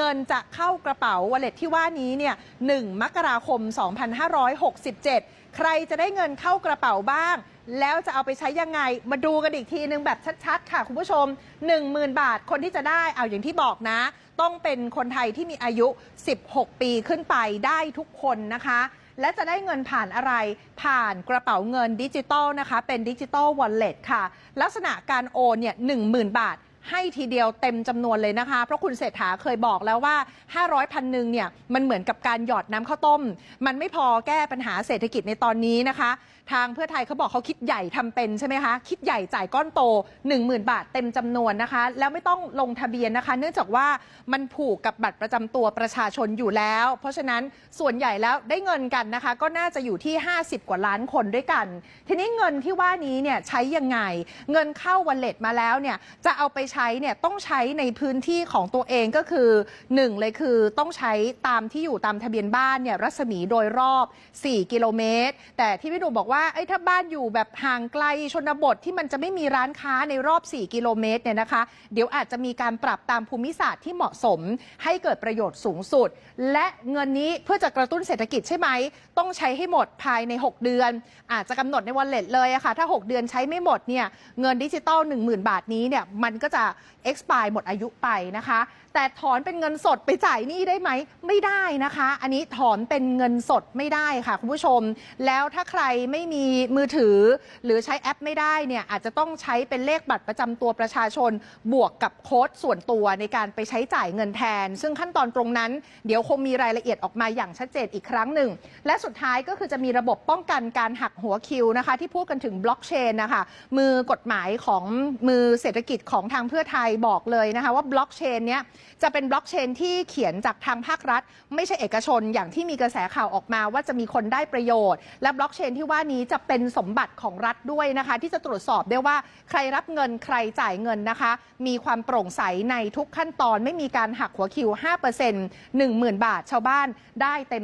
เงินจะเข้ากระเป๋า วอลเล็ตที่ว่านี้เนี่ย 1 มกราคม 2567 ใครจะได้เงินเข้ากระเป๋าบ้าง แล้วจะเอาไปใช้ยังไง มาดูกันอีกทีนึงแบบชัดๆ ค่ะ คุณผู้ชม 10,000 บาท คนที่จะได้เอาอย่างที่บอกนะ ต้องเป็นคนไทยที่มีอายุ 16 ปีขึ้นไปได้ทุกคนนะคะ และจะได้เงินผ่านอะไรผ่านกระเป๋าเงินดิจิตอลนะคะ เป็นดิจิตอลวอลเล็ตค่ะ ลักษณะการโอนเนี่ย10,000 บาท ให้ทีเดียวเต็มจำนวนเลยนะคะ เพราะคุณเศรษฐาเคยบอกแล้วว่า 500พันหนึ่งเนี่ยมันเหมือนกับการหยอดน้ำข้าวต้ม มันไม่พอแก้ปัญหาเศรษฐกิจในตอนนี้นะคะ ทางเพื่อไทยเขาบอกเขาคิดใหญ่ทำเป็นใช่ไหมคะ คิดใหญ่จ่ายก้อนโต 10,000 บาทเต็มจำนวนนะคะ แล้วไม่ต้องลงทะเบียนนะคะ เนื่องจากว่ามันผูกกับบัตรประจำตัวประชาชนอยู่แล้ว เพราะฉะนั้นส่วนใหญ่แล้วได้เงินกันนะคะ ก็น่าจะอยู่ที่ 50 กว่าล้านคนด้วยกัน ทีนี้เงินที่ว่านี้เนี่ยใช้ยังไง เงินเข้าวอลเล็ตมาแล้วเนี่ยจะเอาไปใช้เนี่ยต้องใช้ในพื้นที่ของตัวเองก็คือหนึ่งเลยคือต้องใช้ตามที่อยู่ตามทะเบียนบ้านเนี่ยรัศมีโดยรอบ 4 กิโลเมตร แต่ที่พี่ดูบอกว่าไอ้ถ้าบ้านอยู่แบบห่างไกลชนบทที่มันจะไม่มีร้านค้าในรอบ 4 กิโลเมตรเนี่ยนะคะ เดี๋ยวอาจจะมีการปรับตามภูมิศาสตร์ที่เหมาะสม ให้เกิดประโยชน์สูงสุด และเงินนี้เพื่อจะกระตุ้นเศรษฐกิจใช่ไหม ต้องใช้ให้หมดภายใน 6 เดือน อาจจะกำหนดในวันเล็ตเลยอะค่ะถ้า 6 เดือนใช้ไม่หมดเนี่ยเงินดิจิตอล10,000 บาทนี้เนี่ยมันก็จะ expire หมดอายุไปนะคะ แต่ถอนเป็นเงินสดไปจ่ายหนี้ได้ไหม ไม่ได้นะคะ อันนี้ถอนเป็นเงินสดไม่ได้ค่ะคุณผู้ชม แล้วถ้าใครไม่มีมือถือ หรือใช้แอปไม่ได้เนี่ยอาจจะต้องใช้เป็นเลขบัตรประจำตัวประชาชน บวกกับโค้ดส่วนตัวในการไปใช้จ่ายเงินแทน ซึ่งขั้นตอนตรงนั้น เดี๋ยวคงมีรายละเอียดออกมาอย่างชัดเจนอีกครั้งหนึ่ง และสุดท้ายก็คือจะมีระบบป้องกันการหักหัวคิวนะคะที่พูดกันถึงบล็อกเชนนะคะมือกฎหมายของมือเศรษฐกิจของทางเพื่อไทยบอกเลยนะคะว่าบล็อกเชนเนี้ยจะเป็นบล็อกเชนที่เขียนจากทางภาครัฐ ไม่ใช่เอกชนอย่างที่มีกระแสข่าวออกมาว่าจะมีคนได้ประโยชน์ และบล็อกเชนที่ว่านี้จะเป็นสมบัติของรัฐด้วยนะคะ ที่จะตรวจสอบได้ว่าใครรับเงินใครจ่ายเงินนะคะ มีความโปร่งใสในทุกขั้นตอนไม่มีการหักหัวคิว 5% 10,000 บาทชาวบ้านได้เต็ม